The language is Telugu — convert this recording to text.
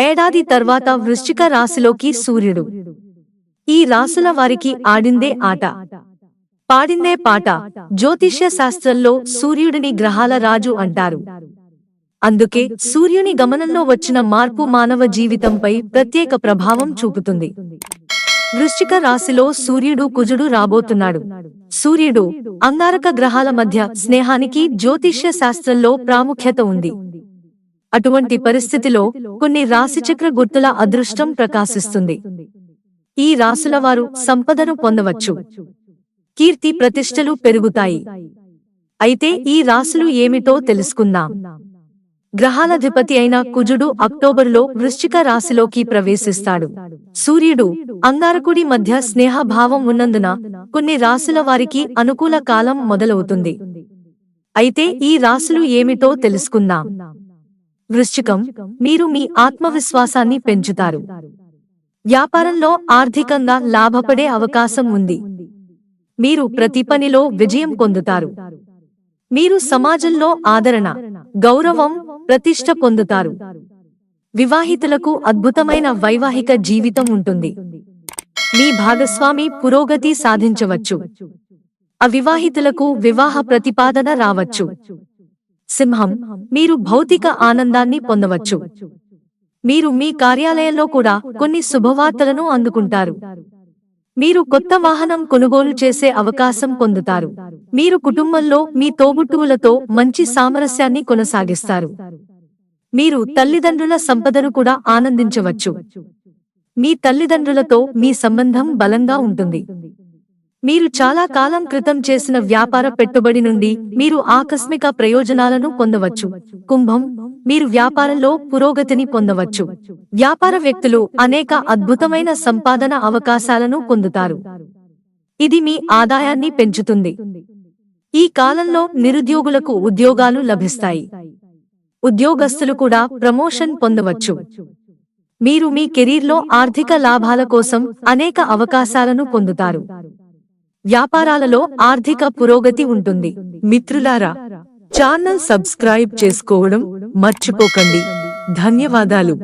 ఏడాది తర్వాత వృశ్చిక రాశిలోకి సూర్యుడు. ఈ రాసుల వారికి ఆడిందే ఆట. పాడిందే పాట. జ్యోతిష్య శాస్త్రంలో సూర్యుడిని గ్రహాల రాజు అంటారు. అందుకే సూర్యుని గమనంలో వచ్చిన మార్పు మానవ జీవితంపై ప్రత్యేక ప్రభావం చూపుతుంది. వృశ్చిక రాశిలో సూర్యుడు కుజుడు రాబోతున్నాడు. సూర్యుడు అంగారక గ్రహాల మధ్య స్నేహానికి జ్యోతిష్య శాస్త్రంలో ప్రాముఖ్యత ఉంది. అటువంటి పరిస్థితిలో కొన్ని రాశిచక్ర గుర్తుల అదృష్టం ప్రకాశిస్తుంది. ఈ రాసుల వారు సంపదను పొందవచ్చు. కీర్తి ప్రతిష్టలు పెరుగుతాయి. అయితే ఈ రాసులు ఏమిటో తెలుసుకుందాం. గ్రహాలధిపతి అయిన కుజుడు అక్టోబరులో వృశ్చిక రాశిలోకి ప్రవేశిస్తాడు. సూర్యుడు అంగారకుడి మధ్య స్నేహభావం ఉన్నందున కొన్ని రాశుల వారికి అనుకూల కాలం మొదలవుతుంది. అయితే ఈ రాశులు ఏమిటో తెలుసుకుందాం. వృశ్చికం మీరు మీ ఆత్మవిశ్వాసాన్ని పెంచుతారు. వ్యాపారంలో ఆర్థికంగా లాభపడే అవకాశం ఉంది. మీరు ప్రతి పనిలో విజయం పొందుతారు. మీరు సమాజంలో ఆదరణ గౌరవం ప్రతిష్ట పొందుతారు. వివాహితులకు అద్భుతమైన వైవాహిక జీవితం ఉంటుంది. మీ భాగస్వామి పురోగతి సాధించవచ్చు. అవివాహితులకు వివాహ ప్రతిపాదన రావచ్చు. సింహం మీరు భౌతిక ఆనందాన్ని పొందవచ్చు. మీరు మీ కార్యాలయంలో కూడా కొన్ని శుభవార్తలను అందుకుంటారు. మీరు కొత్త వాహనం కొనుగోలు చేసే అవకాశం పొందుతారు. మీరు కుటుంబంలో మీ తోబుట్టువులతో మంచి సామరస్యాన్ని కొనసాగిస్తారు. మీరు తల్లిదండ్రుల సంపదను కూడా ఆనందించవచ్చు. మీ తల్లిదండ్రులతో మీ సంబంధం బలంగా ఉంటుంది. మీరు చాలా కాలం క్రితం చేసిన వ్యాపార పెట్టుబడి నుండి మీరు ఆకస్మిక ప్రయోజనాలను పొందవచ్చు. కుంభం మీరు వ్యాపారంలో పురోగతిని పొందవచ్చు. వ్యాపార వ్యక్తులు అనేక అద్భుతమైన సంపాదన అవకాశాలను పొందుతారు. ఇది మీ ఆదాయాన్ని పెంచుతుంది. ఈ కాలంలో నిరుద్యోగులకు ఉద్యోగాలు లభిస్తాయి. ఉద్యోగస్తులు కూడా ప్రమోషన్ పొందవచ్చు. మీరు మీ కెరీర్లో ఆర్థిక లాభాల కోసం అనేక అవకాశాలను పొందుతారు. వ్యాపారాలలో ఆర్థిక పురోగతి ఉంటుంది. మిత్రులారా ఛానల్ సబ్స్క్రైబ్ చేసుకోవడం మర్చిపోకండి. ధన్యవాదాలు.